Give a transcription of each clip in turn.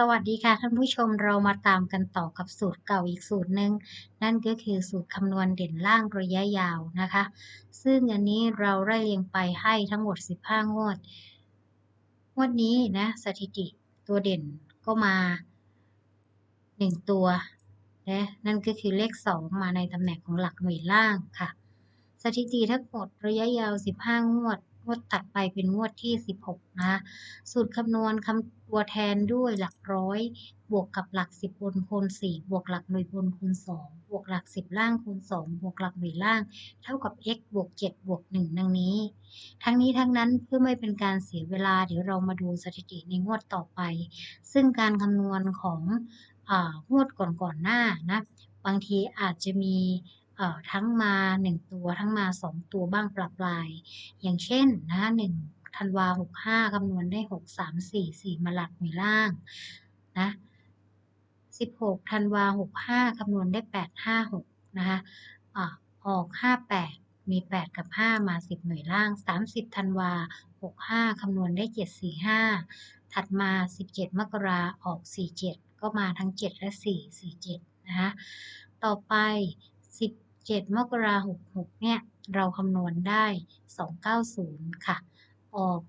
สวัสดีค่ะท่านผู้ชมเรามาตามกันต่อกับสูตรเก่าอีกสูตรหนึ่งนั่นก็คือสูตรคำนวณเด่นล่างระยะยาวนะคะ ซึ่งอันนี้เราไล่เรียงไปให้ทั้งหมด 15 งวด งวดนี้นะสถิติตัวเด่นก็มา 1 ตัวนะนั่นก็คือเลข 2 มาในตำแหน่งของหลักหน่วยล่างค่ะ สถิติทั้งหมดระยะยาว 15 งวด วดตัดไปเป็นงวดที่ 16 นะ สูตรคำนวณคำตัวแทนด้วยหลักร้อย บวกกับหลัก 10 บนคูณ4บวกหลักหน่วยบนคูณ2บวกหลัก 10 ล่างคูณ2บวกหลักหน่วยล่าง เท่ากับ x บวก 7 บวก 1 ดังนี้ ทั้งนี้ทั้งนั้นเพื่อไม่เป็นการเสียเวลาเดี๋ยวเรามาดูสถิติในงวดต่อไป ซึ่งการคำนวณของอางวดก่อนๆหน้านะ บางทีอาจจะมี ทั้งมา 1 ตัวทั้งมา 2 ตัวบ้างปรับปลาย อย่างเช่นนะ1ธันวา65คำนวณได้6 3 4 4มาหลักหน่วยล่างนะ16ธันวา65คำนวณได้8 5 6นะคะอ่าออก58มี8กับ5มา10หน่วยล่าง30ธันวา65คำนวณได้7 4 5ถัดมา17มกราออก47ก็มาทั้ง7และ4 47นะคะต่อไป 7 มกรา66เนี่ย เราคำนวณได้ 290 ค่ะ ออก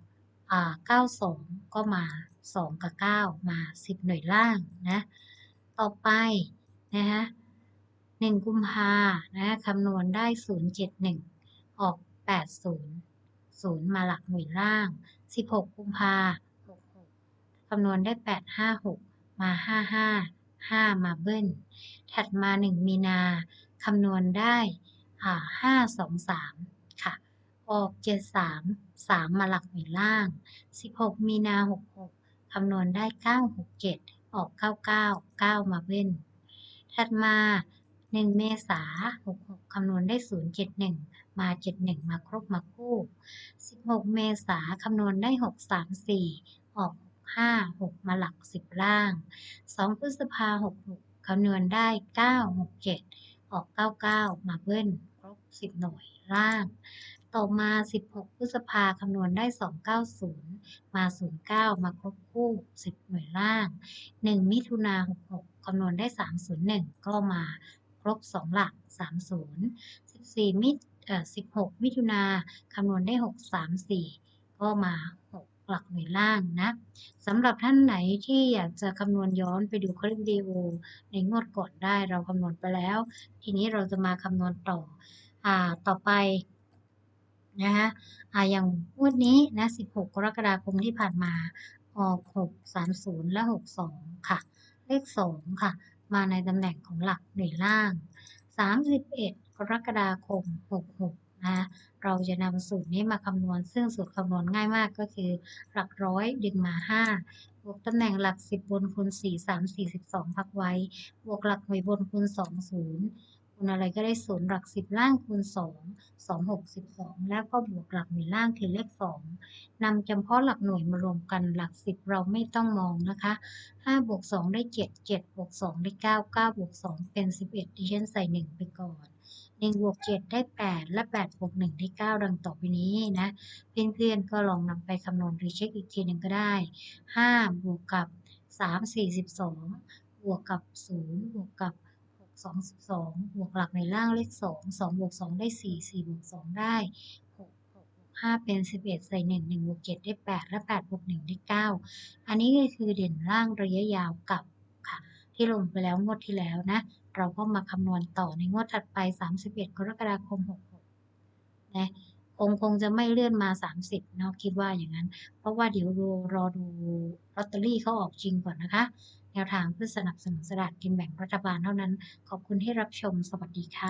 อ่า92 ก็มา 2 กับ 9 มา 10 หน่วยล่างนะ ต่อไปนะคะ1กุมภานะคำนวณได้ 071 ออก 80 0 มาหลักหน่วยล่าง 16 กุมภา66คำนวณได้ 856 มา 55 5 มาเบิ้ล ถัดมา 1 มีนา คำนวณได้ห้าสองสามค่ะ ออกเจ็ดสามสามมาหลักหน่วยล่างสิบหกมีนาหกหกคำนวณได้เก้าหกเจ็ดออกเก้าเก้าเก้ามาเว้น ถัดมาหนึ่งเมษาหกหกคำนวณได้ศูนย์เจ็ดหนึ่งมาเจ็ดหนึ่งมาครบมาคู่สิบหกเมษาคำนวณได้หกสามสี่ออกห้าหกมาหลักสิบล่างสองพฤษภาหกหกคำนวณได้เก้าหกเจ็ด ออก 99 มาเบิ้ลครบ 10 หน่วยล่าง ต่อมา 16 พฤษภาคำนวณได้ 290 มา 09 มาครบคู่ 10 หน่วยล่าง 1 มิถุนา66 คำนวณได้ 301 ก็มาครบ 2 หลัก 30 14 มิเอ่อ16 มิถุนาคำนวณได้ 634 ก็มา 6 หลักหน่วยล่างนะสำหรับท่านไหนที่อยากจะคำนวณย้อนไปดูคลิปวิดีโอในงวดก่อนได้เราคำนวณไปแล้ว ทีนี้เราจะมาคำนวณต่ออ่าต่อไปนะคะอ่าอย่างงวดนี้นะ 16 กรกฎาคมที่ผ่านมาออก 630 และ 62 ค่ะ เลข 2 ค่ะ มาในตำแหน่งของหลักหน่วยล่าง 31 กรกฎาคม 66 นะเราจะนำสูตรนี้มาคำนวณ ซึ่งสูตรคำนวณง่ายมากก็คือ หลักร้อยดึงมา 5 บวกตำแหน่งหลัก 10 บนคูณ 4 3 42พักไว้ บวกหลักหน่วยบนคูณ 2 0 คูณอะไรก็ได้ศูนย์หลัก 10 ล่างคูณ 2 2 6 12 แล้วก็บวกหลักหน่วยล่างคือเลข 2นำจำเพาะหลักหน่วยมารวมกันหลัก 10 เราไม่ต้องมองนะคะ 5 บวก 2 ได้ 7 7 บวก 2 ได้ 9 9 บวก 2 เป็น 11ดิฉันใส่ 1 ไปก่อน 1บวก7ได้ 8 และ8บวก1ได้ 9 ดังต่อไปนี้นะ เพื่อนๆก็ลองนำไปคำนวณหรือเช็คอีกทีหนึ่งก็ได้ 5 บวกกับ 3 42 บวกกับ 0 บวกกับ 6 22 บวกหลักในล่างเลข 2 2 บวก 2 ได้ 4 4 บวก 2 ได้ 6 6 5 เป็น 11 ใส่ 1 1บวก7ได้ 8 และ 8 บวก 1 ได้ 9 อันนี้ก็คือเด่นล่างระยะยาวกับค่ะ ที่ลงไปแล้วงวดที่แล้วนะ เราก็มาคำนวณต่อในงวดถัดไป 31 กรกฎาคม 66 นะคงคงจะไม่เลื่อนมา 30 เนาะคิดว่าอย่างนั้น เพราะว่าเดี๋ยวรอรอดูลอตเตอรี่เขาออกจริงก่อนนะคะ แนวทางเพื่อสนับสนุนสลากกินแบ่งรัฐบาลเท่านั้น ขอบคุณที่รับชม สวัสดีค่ะ